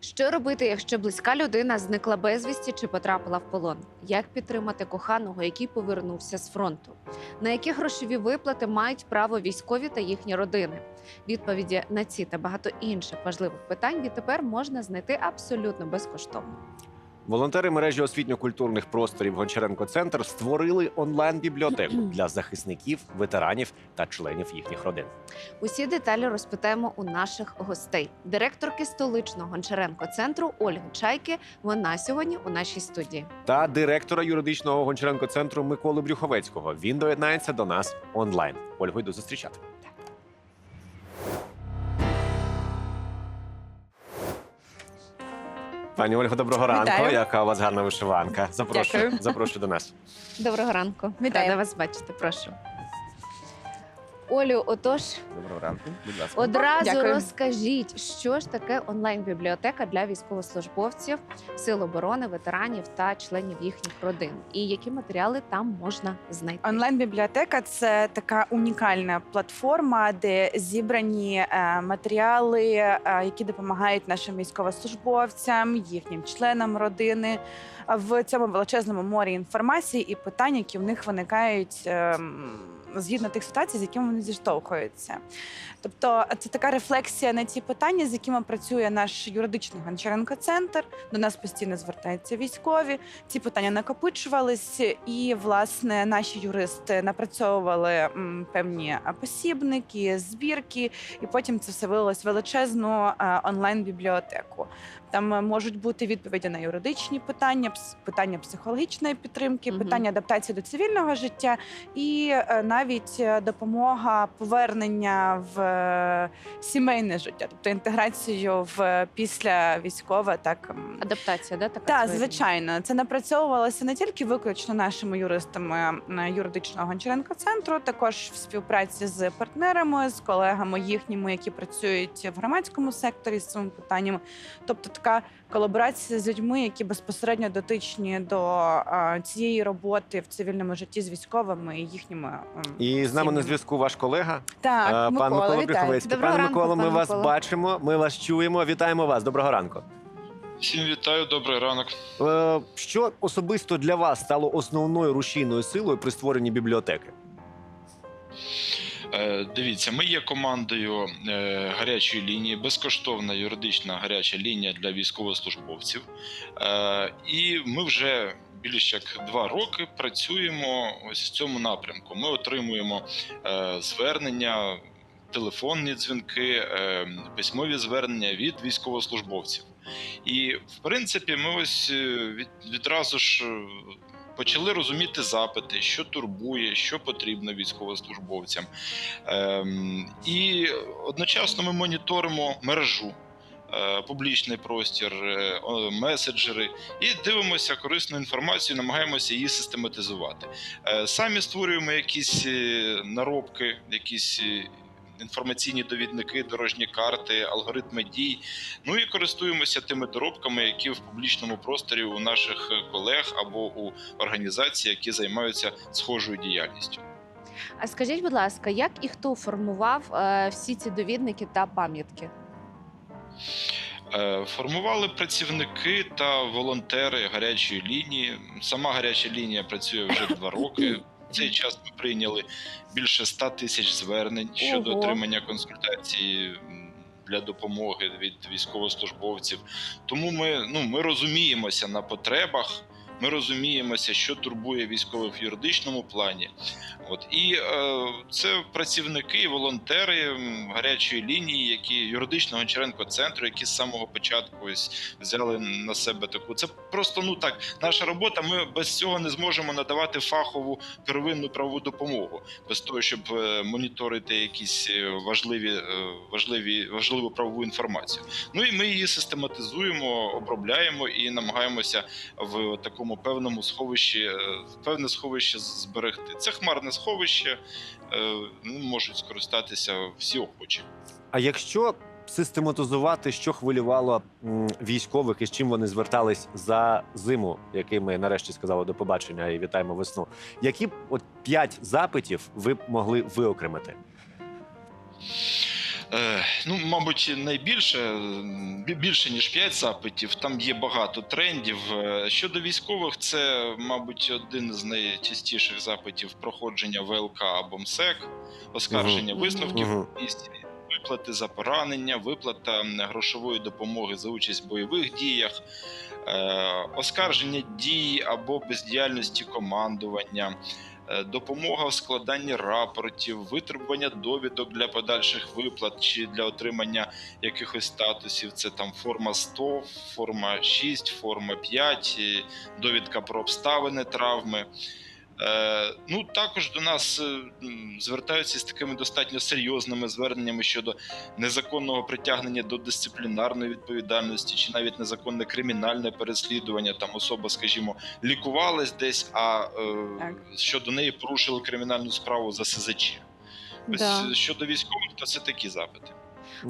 Що робити, якщо близька людина зникла безвісті чи потрапила в полон? Як підтримати коханого, який повернувся з фронту? На які грошові виплати мають право військові та їхні родини? Відповіді на ці та багато інших важливих питань відтепер можна знайти абсолютно безкоштовно. Волонтери мережі освітньо-культурних просторів Гончаренко Центр створили онлайн-бібліотеку для захисників, ветеранів та членів їхніх родин. Усі деталі розпитаємо у наших гостей. Директорки столичного Гончаренко центру Ольги Чайки. Вона сьогодні у нашій студії. Та директора юридичного Гончаренко центру Миколи Брюховецького. Він доєднається до нас онлайн. Ольгу, йду зустрічати. Пані Ольго, доброго ранку. Вітаю. Яка у вас гарна вишиванка? Запрошую, Дякую. запрошую до нас. Доброго ранку. Вітаю. Рада вас бачити. Прошу. Олю, отож, Доброго ранку. Будь ласка. одразу Дякую. розкажіть, що ж таке онлайн-бібліотека для військовослужбовців, сил оборони, ветеранів та членів їхніх родин, і які матеріали там можна знайти. Онлайн-бібліотека це така унікальна платформа, де зібрані е, матеріали, е, які допомагають нашим військовослужбовцям, їхнім членам родини в цьому величезному морі інформації і питань, які в них виникають. ем, Згідно тих ситуацій, з якими вони зіштовхуються, тобто це така рефлексія на ті питання, з якими працює наш юридичний Гончаренко центр. До нас постійно звертаються військові. Ці питання накопичувались, і власне наші юристи напрацьовували певні посібники, збірки, і потім це все вилилось величезну е, онлайн-бібліотеку. Там е, можуть бути відповіді на юридичні питання, питання психологічної підтримки, питання адаптації до цивільного життя, і е, навіть е, допомога повернення в сімейне життя, тобто інтеграцію в після військове, так Адаптація, да, така так, звичайно, це напрацьовувалося не тільки виключно нашими юристами юридичного Гончаренко центру, також в співпраці з партнерами, з колегами їхніми, які працюють в громадському секторі з цими питаннями. Тобто така колаборація з людьми, які безпосередньо дотичні до е, цієї роботи в цивільному житті з військовими і їхніми ем, І з нами на сім'ями. зв'язку ваш колега, Так, е, пан Микола, Микола вітаю. Брюховецький. Доброго Пан ранку, Микола, ми пан вас Микола. бачимо, ми вас чуємо. Вітаємо вас. Доброго ранку. Всім вітаю, добрий ранок. Е, Що особисто для вас стало основною рушійною силою при створенні бібліотеки? Е, Дивіться, ми є командою е, гарячої лінії, безкоштовна юридична гаряча лінія для військовослужбовців. Е, І ми вже більш як два роки працюємо ось в цьому напрямку. Ми отримуємо звернення, телефонні дзвінки, письмові звернення від військовослужбовців. І в принципі, ми ось від, відразу ж. Почали розуміти запити, що турбує, що потрібно військовослужбовцям. Ем, і одночасно ми моніторимо мережу, е, публічний простір, е, меседжери і дивимося корисну інформацію, намагаємося її систематизувати. Е, самі створюємо якісь наробки, якісь. Інформаційні довідники, дорожні карти, алгоритми дій. Ну і користуємося тими доробками, які в публічному просторі у наших колег або у організацій, які займаються схожою діяльністю. А скажіть, будь ласка, як і хто формував е, всі ці довідники та пам'ятки? Е, Формували працівники та волонтери гарячої лінії. Сама гаряча лінія працює вже два роки. Цей час ми прийняли більше 100 тисяч звернень щодо Ого. отримання консультації для допомоги від військовослужбовців. Тому ми, ну, ми розуміємося на потребах. Ми розуміємося, що турбує військових в юридичному плані. От і е, це працівники волонтери гарячої лінії, які юридичного Гончаренко центру, які з самого початку ось взяли на себе таку. Це просто ну так, наша робота. Ми без цього не зможемо надавати фахову первинну правову допомогу, без того, щоб е, моніторити якісь е, важливі, е, важливі важливу правову інформацію. Ну і ми її систематизуємо, обробляємо і намагаємося в такому певному сховищі, е, певне сховище зберегти. Це хмарне сховище, е, ну, можуть скористатися всі охочі. А якщо систематизувати, що хвилювало військових і з чим вони звертались за зиму, який ми нарешті сказали до побачення і вітаємо весну, які от п'ять запитів ви б могли виокремити? Е, ну, мабуть, найбільше більше ніж 5 запитів. Там є багато трендів. Е, Щодо військових, це, мабуть, один з найчастіших запитів проходження ВЛК або МСЕК, оскарження Мгм. висновків Мгм. комісії, виплати за поранення, виплата грошової допомоги за участь в бойових діях, е, оскарження дій або бездіяльності командування. Е, Допомога в складанні рапортів, витребування довідок для подальших виплат чи для отримання якихось статусів. Це там форма 100, форма 6, форма 5, довідка про обставини травми. Е, ну, також до нас е, звертаються з такими достатньо серйозними зверненнями щодо незаконного притягнення до дисциплінарної відповідальності, чи навіть незаконне кримінальне переслідування. Там особа, скажімо, лікувалась десь, а е, щодо неї порушили кримінальну справу за СЗЧ. Ось Да. щодо військових, то це такі запити.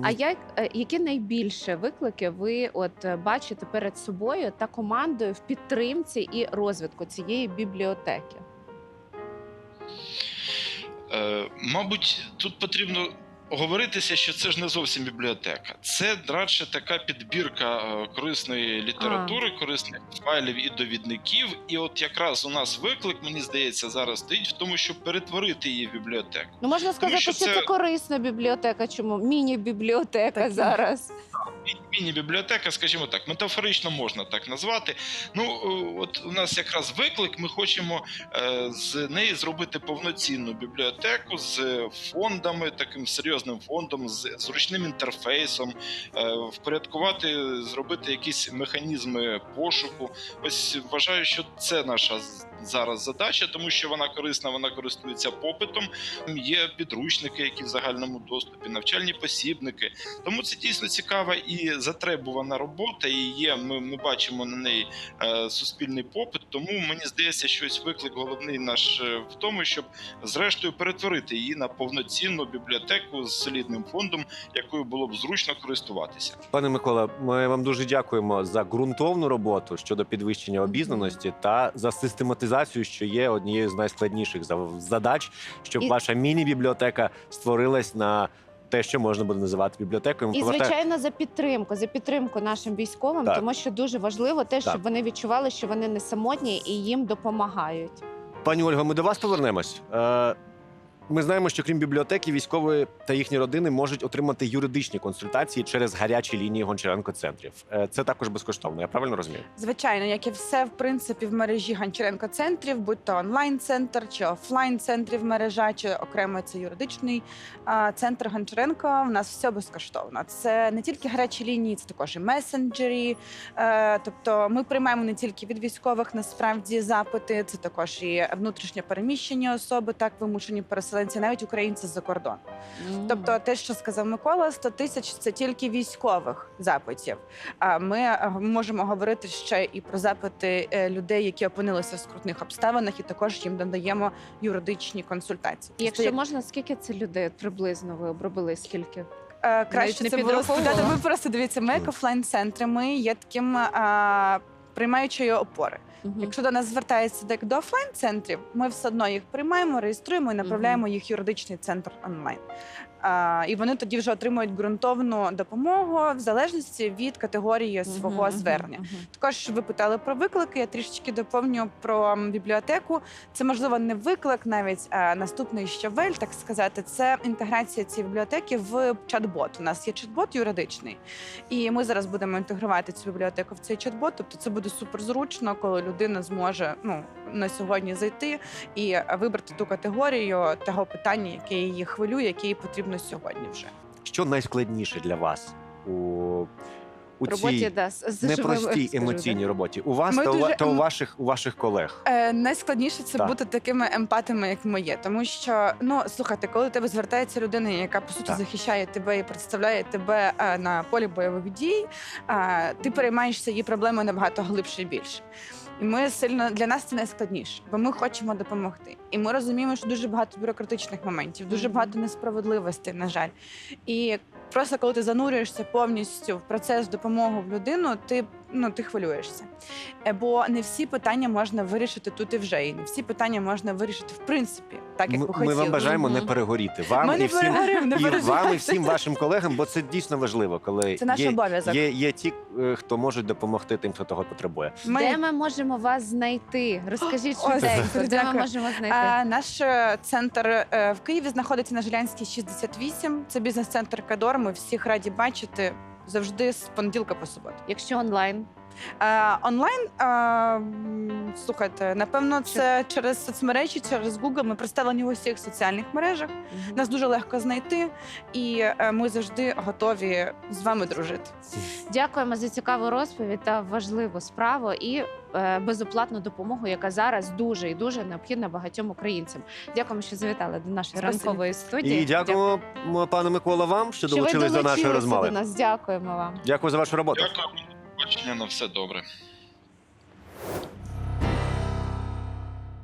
А як які найбільше виклики ви от бачите перед собою та командою в підтримці і розвитку цієї бібліотеки? Е, мабуть, тут потрібно оговоритися, що це ж не зовсім бібліотека. Це радше така підбірка е, корисної літератури, корисних файлів і довідників. І от якраз у нас виклик, мені здається, зараз стоїть в тому, щоб перетворити її в бібліотеку. Ну можна сказати, що що, це... це- корисна бібліотека. Чому міні-бібліотека Так. зараз? Міні-бібліотека, скажімо так, метафорично можна так назвати. Ну, е, от у нас якраз виклик. Ми хочемо е, з неї зробити повноцінну бібліотеку з фондами, таким серйозним фондом, з зручним інтерфейсом, е, впорядкувати, зробити якісь механізми пошуку. Ось вважаю, що це наша зараз задача, тому що вона корисна, вона користується попитом. Є підручники, які в загальному доступі, навчальні посібники. Тому це дійсно цікава і затребувана робота. І є. Ми, ми бачимо на неї е, суспільний попит. Тому мені здається, що ось виклик головний наш е, в тому, щоб зрештою перетворити її на повноцінну бібліотеку з солідним фондом, якою було б зручно користуватися. Пане Микола, ми вам дуже дякуємо за ґрунтовну роботу щодо підвищення обізнаності та за систематизацію, що є однією з найскладніших задач, щоб І- ваша міні-бібліотека створилась на те, що можна буде називати бібліотекою. Ми І повертаємо- звичайно за підтримку, за підтримку нашим військовим, Так. тому що дуже важливо те, Так. щоб вони відчували, що вони не самотні і їм допомагають. Пані Ольго, ми до вас повернемось. Е, Ми знаємо, що крім бібліотеки, військові та їхні родини можуть отримати юридичні консультації через гарячі лінії Гончаренко центрів. Е, Це також безкоштовно. Я правильно розумію? Звичайно, як і все в принципі в мережі Гончаренко центрів, будь то онлайн центр чи офлайн центрів мережа, чи окремо це юридичний центр Гончаренко. У нас все безкоштовно. Це не тільки гарячі лінії, це також і месенджері. Е, тобто, ми приймаємо не тільки від військових насправді запити, це також і внутрішньо переміщені особи, так вимушені переселенці, навіть українці з-за кордону. Тобто, те, що сказав Микола, 100 тисяч це тільки військових запитів. А ми е, можемо говорити ще і про запити е, людей, які опинилися в скрутних обставинах, і також їм надаємо юридичні консультації. І Якщо можна, скільки це людей приблизно ви обробили? Скільки? Е, краще не це було сказати. Ми просто дивіться, ми як офлайн центри. Ми є таким а, приймаючою опори. Мгм. Якщо до нас звертається як до офлайн центрів, ми все одно їх приймаємо, реєструємо і направляємо їх в юридичний центр онлайн. А, і вони тоді вже отримують ґрунтовну допомогу в залежності від категорії свого Мгм, звернення. мгм. Також ви питали про виклики. Я трішечки доповню про м, бібліотеку. Це можливо не виклик, навіть а наступний щавель, так сказати, це інтеграція цієї бібліотеки в чат-бот. У нас є чат-бот юридичний, і ми зараз будемо інтегрувати цю бібліотеку в цей чат-бот. Тобто це буде супер зручно, коли людина зможе ну на сьогодні зайти і вибрати ту категорію того питання, яке її хвилює, яке їй потрібно сьогодні вже. Що найскладніше для вас у, у роботі цій да, з, непростій живими, скажу, роботі? У вас Ми та, у, дуже та у ем- ваших у ваших колег? Е, найскладніше це Так. бути такими емпатами, як ми є. Тому що ну слухайте, коли до тебе звертається людина, яка по суті Так. захищає тебе і представляє тебе е, на полі бойових дій, е, ти переймаєшся її проблеми набагато глибше і більше. І ми сильно для нас це найскладніше, бо ми хочемо допомогти. І ми розуміємо, що дуже багато бюрократичних моментів, дуже багато несправедливостей, на жаль. І просто коли ти занурюєшся повністю в процес допомоги в людину, ти ну ти хвилюєшся. Е, Бо не всі питання можна вирішити тут і вже, і не всі питання можна вирішити в принципі, так як Ми, ми хотіли. вам бажаємо не перегоріти. Вам Ми не всім не і вам, і всім вашим колегам, бо це дійсно важливо, коли Це наш є, обов'язок. є, є ті, е, хто можуть допомогти тим, хто того потребує. Ми- Де ми можемо вас знайти? Розкажіть швиденько, де ми можемо знайти? А, наш е, центр е, в Києві знаходиться на Жилянській 68. Це бізнес-центр Кадор. Ми всіх раді бачити завжди з понеділка по суботу. Якщо онлайн, Е, онлайн е, слухайте, напевно, це через соцмережі, через Google. Ми представлені в усіх соціальних мережах. Нас дуже легко знайти, і е, ми завжди готові з вами дружити. дякуємо за цікаву розповідь та важливу справу і е, безоплатну допомогу, яка зараз дуже і дуже необхідна багатьом українцям. Дякуємо, що завітали до нашої Спасибі. ранкової студії. І дякуємо, пане Микола, вам, що що ви долучились до нашої долучилися розмови. до нас. Дякуємо вам. Дякую за вашу роботу. Дякую побачення, на ну, все добре.